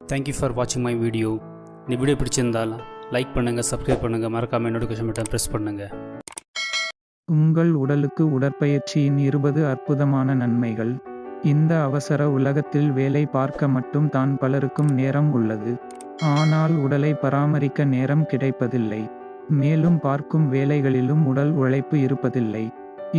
Thank you for வாட்சிங் my video இந்த video பிடிச்சிருந்தால் லைக் பண்ணுங்கள் சப்ஸ்கிரைப் பண்ணுங்கள் மறக்காமல் நோட்டிஃபிகேஷன் பட்டன் ப்ரெஸ் பண்ணுங்கள் உங்கள் உடலுக்கு உடற்பயிற்சியின் இருபது அற்புதமான நன்மைகள். இந்த அவசர உலகத்தில் வேலை பார்க்க மட்டும் தான் பலருக்கும் நேரம் உள்ளது. ஆனால் உடலை பராமரிக்க நேரம் கிடைப்பதில்லை. மேலும் பார்க்கும் வேலைகளிலும் உடல் உழைப்பு இருப்பதில்லை.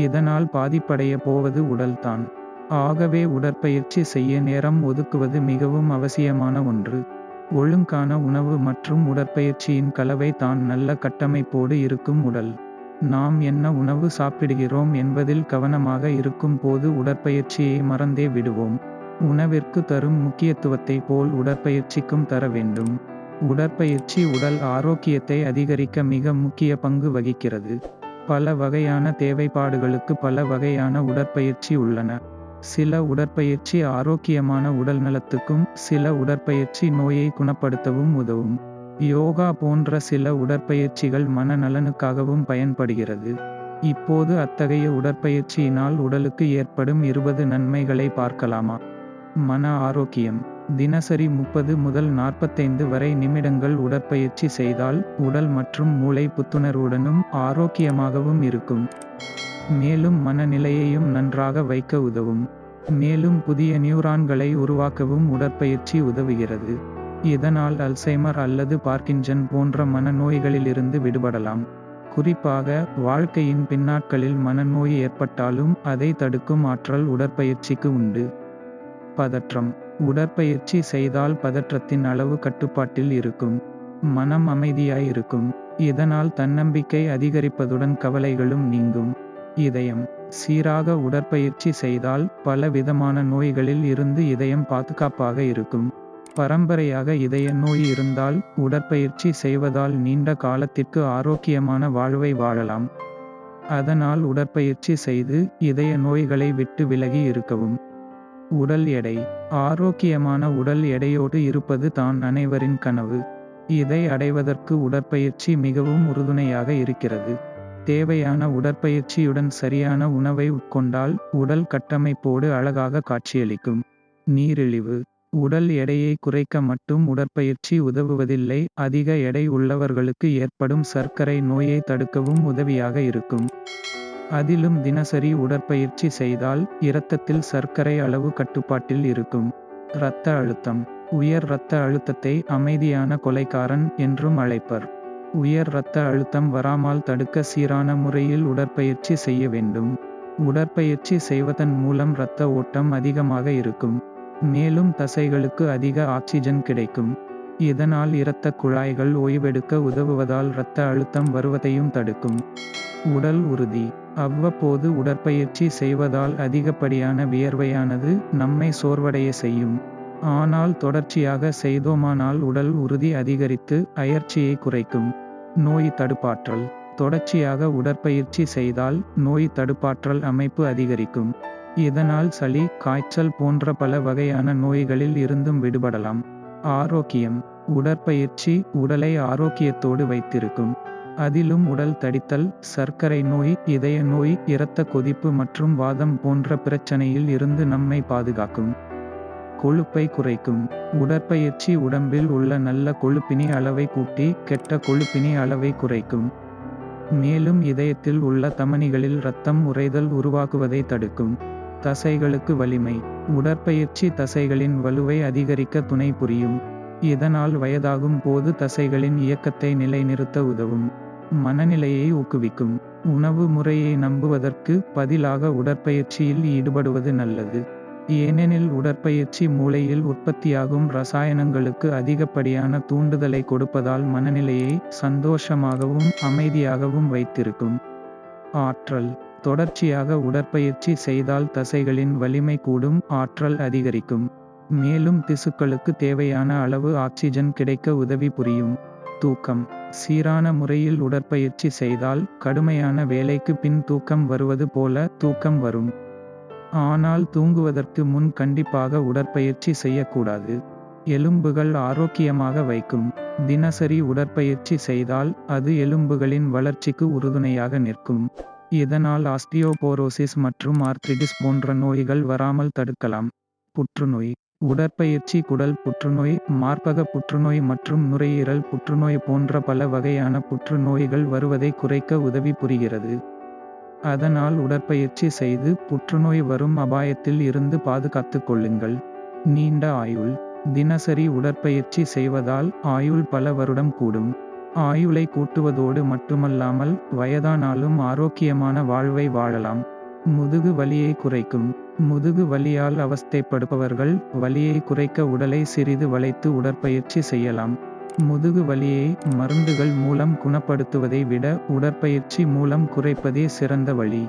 இதனால் பாதிப்படைய போவது உடல்தான். ஆகவே உடற்பயிற்சி செய்ய நேரம் ஒதுக்குவது மிகவும் அவசியமான ஒன்று. ஒழுங்கான உணவு மற்றும் உடற்பயிற்சியின் கலவை தான் நல்ல கட்டமைப்போடு இருக்கும் உடல். நாம் என்ன உணவு சாப்பிடுகிறோம் என்பதில் கவனமாக இருக்கும் போது உடற்பயிற்சியை மறந்தே விடுவோம். உணவிற்கு தரும் முக்கியத்துவத்தை போல் உடற்பயிற்சிக்கும் தர வேண்டும். உடற்பயிற்சி உடல் ஆரோக்கியத்தை அதிகரிக்க மிக முக்கிய பங்கு வகிக்கிறது. பல வகையான தேவைப்பாடுகளுக்கு பல வகையான உடற்பயிற்சி உள்ளன. சில உடற்பயிற்சி ஆரோக்கியமான உடல் நலத்துக்கும் சில உடற்பயிற்சி நோயை குணப்படுத்தவும் உதவும். யோகா போன்ற சில உடற்பயிற்சிகள் மனநலனுக்காகவும் பயன்படுகிறது. இப்போது அத்தகைய உடற்பயிற்சியினால் உடலுக்கு ஏற்படும் இருபது நன்மைகளை பார்க்கலாமா? மன ஆரோக்கியம். தினசரி முப்பது முதல் நாற்பத்தைந்து வரை நிமிடங்கள் உடற்பயிற்சி செய்தால் உடல் மற்றும் மூளை புத்துணர்வுடனும் ஆரோக்கியமாகவும் இருக்கும். மேலும் மனநிலையையும் நன்றாக வைக்க உதவும். மேலும் புதிய நியூரான்களை உருவாக்கவும் உடற்பயிற்சி உதவுகிறது. இதனால் அல்சைமர் அல்லது பார்க்கின்சன் போன்ற மனநோய்களிலிருந்து விடுபடலாம். குறிப்பாக வாழ்க்கையின் பின்னாட்களில் மனநோய் ஏற்பட்டாலும் அதை தடுக்கும் ஆற்றல் உடற்பயிற்சிக்கு உண்டு. பதற்றம். உடற்பயிற்சி செய்தால் பதற்றத்தின் அளவு கட்டுப்பாட்டில் இருக்கும். மனம் அமைதியாயிருக்கும் இதனால் தன்னம்பிக்கை அதிகரிப்பதுடன் கவலைகளும் நீங்கும். இதயம் சீராக உடற்பயிற்சி செய்தால் பல விதமான நோய்களில் இருந்து இதயம் பாதுகாப்பாக இருக்கும். பரம்பரையாக இதய நோய் இருந்தால் உடற்பயிற்சி செய்வதால் நீண்ட காலத்திற்கு ஆரோக்கியமான வாழ்வை வாழலாம். அதனால் உடற்பயிற்சி செய்து இதய நோய்களை விட்டு விலகி இருக்கவும். உடல் எடை ஆரோக்கியமான உடல் எடையோடு இருப்பது தான் அனைவரின் கனவு. இதை அடைவதற்கு உடற்பயிற்சி மிகவும் உறுதுணையாக இருக்கிறது. தேவையான உடற்பயிற்சியுடன் சரியான உணவை உட்கொண்டால் உடல் கட்டமைப்போடு அழகாக காட்சியளிக்கும். நீரிழிவு. உடல் எடையை குறைக்க மட்டும் உடற்பயிற்சி உதவுவதில்லை. அதிக எடை உள்ளவர்களுக்கு ஏற்படும் சர்க்கரை நோயை தடுக்கவும் உதவியாக இருக்கும். அதிலும் தினசரி உடற்பயிற்சி செய்தால் இரத்தத்தில் சர்க்கரை அளவு கட்டுப்பாட்டில் இருக்கும். இரத்த அழுத்தம். உயர் இரத்த அழுத்தத்தை அமைதியான கொலைக்காரன் என்றும் அழைப்பர். உயர் இரத்த அழுத்தம் வராமல் தடுக்க சீரான முறையில் உடற்பயிற்சி செய்ய வேண்டும். உடற்பயிற்சி செய்வதன் மூலம் இரத்த ஓட்டம் அதிகமாக இருக்கும். மேலும் தசைகளுக்கு அதிக ஆக்சிஜன் கிடைக்கும். இதனால் இரத்த குழாய்கள் ஓய்வெடுக்க உதவுவதால் இரத்த அழுத்தம் வருவதையும் தடுக்கும். உடல் உறுதி. அவ்வப்போது உடற்பயிற்சி செய்வதால் அதிகப்படியான வியர்வையானது நம்மை சோர்வடைய செய்யும். ஆனால் தொடர்ச்சியாக செய்தோமானால் உடல் உறுதி அதிகரித்து அயற்சியை குறைக்கும். நோய் தடுப்பாற்றல். தொடர்ச்சியாக உடற்பயிற்சி செய்தால் நோய் தடுப்பாற்றல் அமைப்பு அதிகரிக்கும். இதனால் சளி காய்ச்சல் போன்ற பல வகையான நோய்களில் இருந்தும் விடுபடலாம். ஆரோக்கியம். உடற்பயிற்சி உடலை ஆரோக்கியத்தோடு வைத்திருக்கும். அதிலும் உடல் தடித்தல் சர்க்கரை நோய் இதய நோய் இரத்த கொதிப்பு மற்றும் வாதம் போன்ற பிரச்சனையில் இருந்து நம்மை பாதுகாக்கும். கொழுப்பை குறைக்கும். உடற்பயிற்சி உடம்பில் உள்ள நல்ல கொழுப்பினி அளவை கூட்டி கெட்ட கொழுப்பினி அளவை குறைக்கும். மேலும் இதயத்தில் உள்ள தமனிகளில் இரத்தம் உறைதல் உருவாக்குவதை தடுக்கும். தசைகளுக்கு வலிமை. உடற்பயிற்சி தசைகளின் வலுவை அதிகரிக்க துணை புரியும். இதனால் வயதாகும் போது தசைகளின் இயக்கத்தை நிலைநிறுத்த உதவும். மனநிலையை ஊக்குவிக்கும். உணவு முறையை நம்புவதற்கு பதிலாக உடற்பயிற்சியில் ஈடுபடுவது நல்லது. ஏனெனில் உடற்பயிற்சி மூளையில் உற்பத்தியாகும் ரசாயனங்களுக்கு அதிகப்படியான தூண்டுதலை கொடுப்பதால் மனநிலையை சந்தோஷமாகவும் அமைதியாகவும் வைத்திருக்கும். ஆற்றல். தொடர்ச்சியாக உடற்பயிற்சி செய்தால் தசைகளின் வலிமை கூடும் ஆற்றல் அதிகரிக்கும். மேலும் திசுக்களுக்கு தேவையான அளவு ஆக்சிஜன் கிடைக்க உதவி புரியும். தூக்கம். சீரான முறையில் உடற்பயிற்சி செய்தால் கடுமையான வேலைக்கு பின் தூக்கம் வருவது போல தூக்கம் வரும். ஆனால் தூங்குவதற்கு முன் கண்டிப்பாக உடற்பயிற்சி செய்யக்கூடாது. எலும்புகள் ஆரோக்கியமாக வைக்கும். தினசரி உடற்பயிற்சி செய்தால் அது எலும்புகளின் வளர்ச்சிக்கு உறுதுணையாக நிற்கும். இதனால் ஆஸ்டியோபோரோசிஸ் மற்றும் ஆர்த்திடிஸ் போன்ற நோய்கள் வராமல் தடுக்கலாம். புற்றுநோய். உடற்பயிற்சி குடல் புற்றுநோய் மார்பக புற்றுநோய் மற்றும் நுரையீரல் புற்றுநோய் போன்ற பல வகையான புற்றுநோய்கள் வருவதை குறைக்க உதவி புரிகிறது. அதனால் உடற்பயிற்சி செய்து புற்றுநோய் வரும் அபாயத்தில் இருந்து பாதுகாத்துக் கொள்ளுங்கள். நீண்ட ஆயுள். தினசரி உடற்பயிற்சி செய்வதால் ஆயுள் பல வருடம் கூடும். ஆயுளை கூட்டுவதோடு மட்டுமல்லாமல் வயதானாலும் ஆரோக்கியமான வாழ்வை வாழலாம். முதுகு வலியை குறைக்கும். முதுகு வலியால் அவஸ்தைப்படுபவர்கள் வலியை குறைக்க உடலை சிறிது வளைத்து உடற்பயிற்சி செய்யலாம். முதுகு வலியை மருந்துகள் மூலம் குணப்படுத்துவதை விட உடற்பயிற்சி மூலம் குறைப்பதே சிறந்த வழி.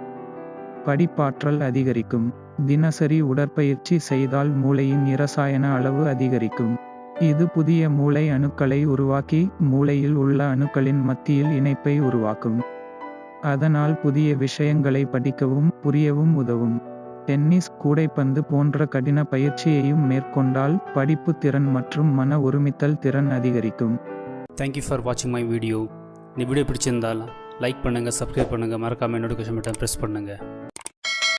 படிப்பாற்றல் அதிகரிக்கும். தினசரி உடற்பயிற்சி செய்தால் மூளையின் இரசாயன அளவு அதிகரிக்கும். இது புதிய மூளை அணுக்களை உருவாக்கி மூளையில் உள்ள அணுக்களின் மத்தியில் இணைப்பை உருவாக்கும். அதனால் புதிய விஷயங்களை படிக்கவும் புரியவும் உதவும். டென்னிஸ் கூடைப்பந்து போன்ற கடின பயிற்சியையும் மேற்கொண்டால் படிப்பு திறன் மற்றும் மன ஒருமித்தல் திறன் அதிகரிக்கும். தேங்க்யூ ஃபார் வாட்சிங் மை வீடியோ இந்த வீடியோ பிடிச்சிருந்தால் லைக் பண்ணுங்கள் சப்ஸ்கிரைப் பண்ணுங்கள் மறக்காமல் நோட்டிஃபிகேஷன் பட்டன் ப்ரெஸ் பண்ணுங்கள்